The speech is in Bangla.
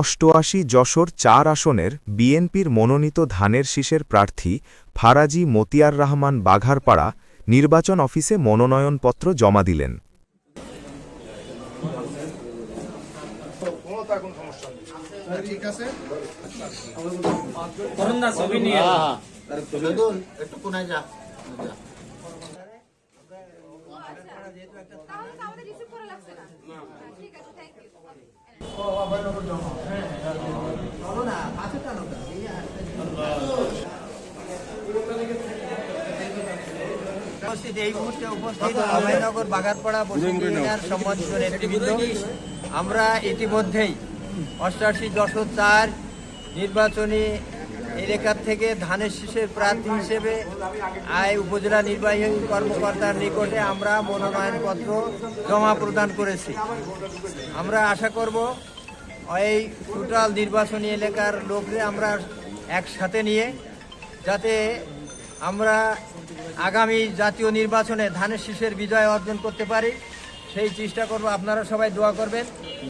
অষ্টআশি যশোর চার আসনের বিএনপির মনোনীত ধানের শীষের প্রার্থী ফারাজি মতিয়ার রহমান বাঘারপাড়া নির্বাচন অফিসে মনোনয়নপত্র জমা দিলেন। একটু কোনায় যা তাহলে তো আমাদের রিসিভ করা লাগছে না। ঠিক আছে উপস্থিত এই মুহূর্তে উপস্থিত অভয়নগর বাগারপাড়া বসুন্ধরা ইউনিয়ন সম্মানিত নেতৃবৃন্দ আমরা ইতিমধ্যেই অষ্টাশি দশক চার নির্বাচনী এলাকার থেকে ধানের শীষের প্রার্থী হিসেবে আয় উপজেলা নির্বাহী কর্মকর্তার নিকটে আমরা মনোনয়নপত্র জমা প্রদান করেছি। আমরা আশা করব, এই টোটাল নির্বাচনী এলাকার লোকরে আমরা একসাথে নিয়ে, যাতে আমরা আগামী জাতীয় নির্বাচনে ধানের শীষের বিজয় অর্জন করতে পারি। সেই চেষ্টা করব। আপনারা সবাই দোয়া করবেন।